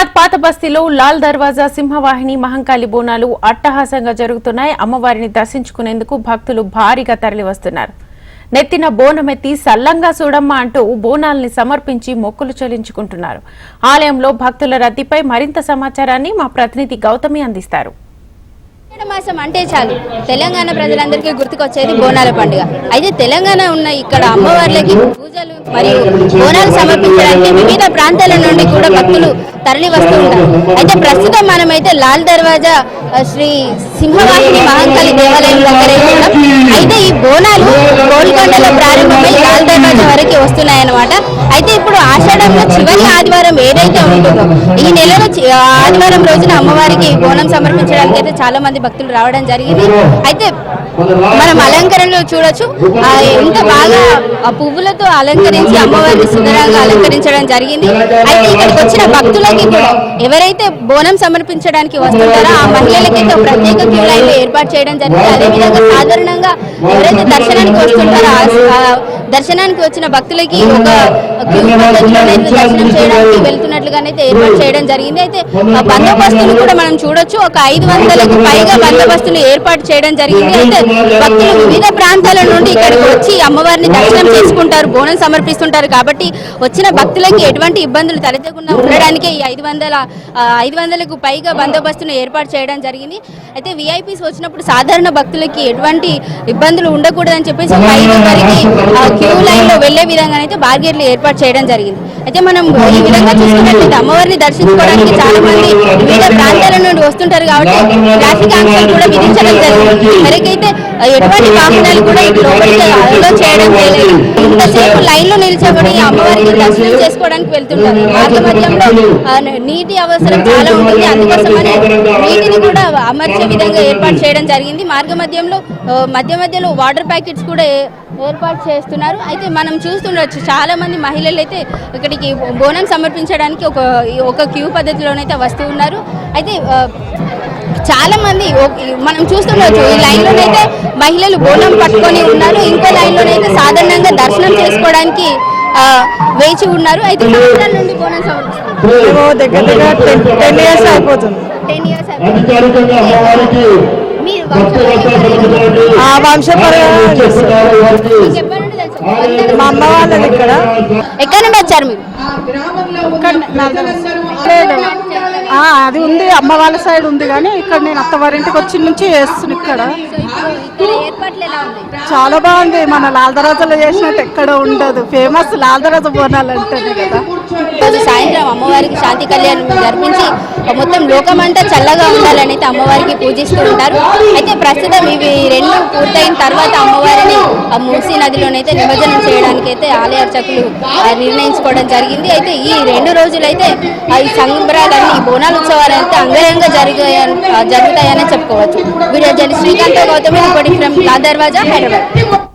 హైదరాబాద్ పాత బస్తీలో లాల్ దర్వాజా సింహవాహిని మహంకాళి బోనాలు అట్టహాసంగా జరుగుతున్నాయి. అమ్మవారిని దర్శించుకునేందుకు భక్తులు భారీగా తరలివస్తున్నారు. నెత్తిన బోనమెత్తి సల్లంగా చూడమ్మ అంటూ బోనాల్ని సమర్పించి మొక్కులు చెల్లించుకుంటున్నారు. ఆలయంలో భక్తుల రద్దీపై మరింత సమాచారాన్ని మా ప్రతినిధి గౌతమి అందిస్తారు. మాసం అంటే చాలు. తెలంగాణ ప్రజలందరికీ గుర్తుకొచ్చేది బోనాల పండుగ. అయితే తెలంగాణ ఉన్న ఇక్కడ అమ్మవార్లకి పూజలు మరియు బోనాలు సమర్పించడానికి వివిధ ప్రాంతాల నుండి కూడా భక్తులు తరలి వస్తూ ఉంటారు. అయితే ప్రస్తుతం మనమైతే లాల్ దర్వాజా శ్రీ సింహవాహిని మహంకాళి దేవాలయం దగ్గర అయితే ఈ బోనాలు గోల్కొండలో ప్రారంభమై లాల్ దర్వాజా వరకు వస్తున్నాయన్నమాట. అయితే ఇప్పుడు ఆషాఢంలో చివరి ఆదివారం ఏదైతే ఉంటుందో ఈ నెలలో ఆదివారం రోజున అమ్మవారికి బోనం సమర్పించడానికి అయితే చాలా మంది భక్తులు రావడం జరిగింది. అయితే మనం అలంకరణలో చూడొచ్చు ఆ ఎంత బాగా ఆ పువ్వులతో అలంకరించి అమ్మవారిని సుందరంగా అలంకరించడం జరిగింది. అయితే ఇక్కడికి వచ్చిన భక్తులకి కూడా ఎవరైతే బోనం సమర్పించడానికి వస్తుంటారో ఆ మహిళలకైతే ప్రత్యేక క్యూ లైన్లు ఏర్పాటు చేయడం జరిగింది. అదేవిధంగా సాధారణంగా ఎవరైతే దర్శనానికి వస్తుంటారో దర్శనానికి వచ్చిన భక్తులకి ఒక దర్శనం చేయడానికి వెళ్తున్నట్లుగానైతే ఏర్పాటు చేయడం జరిగింది. అయితే బందోబస్తులు కూడా మనం చూడొచ్చు. ఒక ఐదు వందలకు పైగా బందోబస్తులు ఏర్పాటు చేయడం జరిగింది. అయితే భక్తులు వివిధ ప్రాంతాల నుండి ఇక్కడికి వచ్చి అమ్మవారిని దర్శనం చేసుకుంటారు. బోనం సమర్పిస్తుంటారు. కాబట్టి వచ్చిన భక్తులకి ఎటువంటి ఇబ్బందులు తలెత్తకుండా ఉండడానికి ఈ ఐదు వందల ఐదు వందలకు పైగా బందోబస్తును ఏర్పాటు చేయడం జరిగింది. అయితే విఐపీస్ వచ్చినప్పుడు సాధారణ భక్తులకి ఎటువంటి ఇబ్బందులు ఉండకూడదని చెప్పేసి ఒక ఐదు వరకు క్యూ లైన్లో వెళ్ళే విధంగా అయితే బార్గేట్లు ఏర్పాటు చేయడం జరిగింది. అయితే మనం ఈ విధంగా చూసుకున్నట్లయితే అమ్మవారిని దర్శించుకోవడానికి చాలా మంది వివిధ ప్రాంతాల నుండి వస్తుంటారు కాబట్టి ట్రాఫిక్ ఆంక్షలు కూడా విధించడం జరిగింది. మరికైతే ఎటువంటి వాహనాలు కూడా లోపలికి అలో చేయడం లేదు ఇంతసేపు లైన్లో నిలిచబడి అమ్మవారికి దర్శనం చేసుకోవడానికి వెళ్తుంటారు. మార్గ మధ్యంలో నీటి అవసరం చాలా ఉంటుంది. అందుకోసమని నీటిని కూడా అమర్చే విధంగా ఏర్పాటు చేయడం జరిగింది. మార్గ మధ్యంలో మధ్య మధ్యలో వాటర్ ప్యాకెట్స్ కూడా ఏర్పాటు చేస్తున్నారు. అయితే మనం చూస్తుండొచ్చు చాలా మంది మహిళలు అయితే ఇక్కడికి బోనం సమర్పించడానికి ఒక ఒక క్యూ పద్ధతిలోనైతే వస్తూ ఉన్నారు. అయితే ఆ, చాలా మంది ఓ- మనం చూస్తుండొచ్చు ఈ లైన్ లోనైతే మహిళలు బోనం పట్టుకొని ఉన్నారు. ఇంకో లైన్ లోనైతే సాధారణంగా దర్శనం చేసుకోవడానికి ఆ, వేచి ఉన్నారు. అయితే సంవత్సరాల నుండి బోనం సమర్పిస్తున్నారు. మేము దగ్గర దగ్గర టెన్ ఇయర్స్ అయిపోతుంది. టెన్ ఇయర్స్ వంశపారంపర్యంగా ఆ వంశపరంగా మా అమ్మ వాళ్ళది ఇక్కడ. ఎక్కడి నుండి వచ్చారు మీరు? అది ఉంది. అమ్మ వాళ్ళ సైడ్ ఉంది కానీ ఇక్కడ నేను అత్తవారింటికి వచ్చి నుంచి చేస్తున్నా ఇక్కడ. చాలా బాగుంది. మన లాల్దరాజులో చేసినట్టు ఎక్కడ ఉండదు. ఫేమస్ లాల్దరాజు బోనాలు అంటేనే కదా. అమ్మవారికి శాంతి కళ్యాణం జరిపించి మొత్తం లోకమంతా చల్లగా ఉండాలని అయితే అమ్మవారికి పూజిస్తూ ఉంటారు. అయితే ప్రస్తుతం ఇవి రెండు పూర్తయిన తర్వాత అమ్మవారిని ఆ మూసీ నదిలోనైతే నిమజ్జనం చేయడానికి అయితే ఆలయ అర్చకులు నిర్ణయించుకోవడం జరిగింది. అయితే ఈ రెండు రోజులైతే ఆ, ఈ సంబరాలన్నీ ఈ బోనాల ఉత్సవాలు అయితే అంగరంగ జరిగాయని జరుగుతాయని చెప్పుకోవచ్చు. వీడియో జరి శ్రీకాంత్ గౌతమి రిపోర్టింగ్ ఫ్రమ్ లా దర్వాజా హైదరాబాద్.